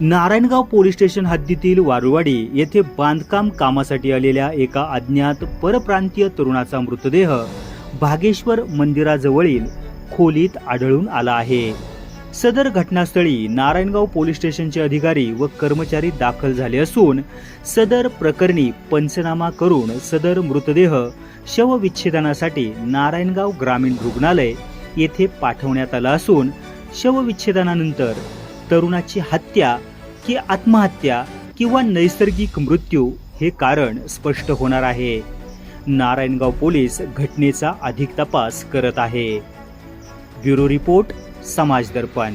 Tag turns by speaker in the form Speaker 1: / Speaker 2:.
Speaker 1: Narayangaon police station हद्दीतील वारुवाडी येथे बांधकाम कामासाठी आलेल्या एका अज्ञात परप्रांतीय तरुणाचा मृतदेह भागेश्वर मंदिराजवळील खोलीत आढळून आला आहे. सदर घटनास्थळी नारायणगाव पोलीस स्टेशनचे अधिकारी व कर्मचारी दाखल झाले असून सदर प्रकरणी पंचनामा करून सदर मृतदेह शवविच्छेदनासाठी नारायणगाव ग्रामीण रुग्णालय येथे पाठवण्यात आला असून शवविच्छेदनानंतर तरुणाची हत्या की आत्महत्या किंवा नैसर्गिक मृत्यू हे कारण स्पष्ट होणार आहे. नारायणगाव पोलीस घटनेचा अधिक तपास करत आहे. ब्युरो रिपोर्ट समाज दर्पण.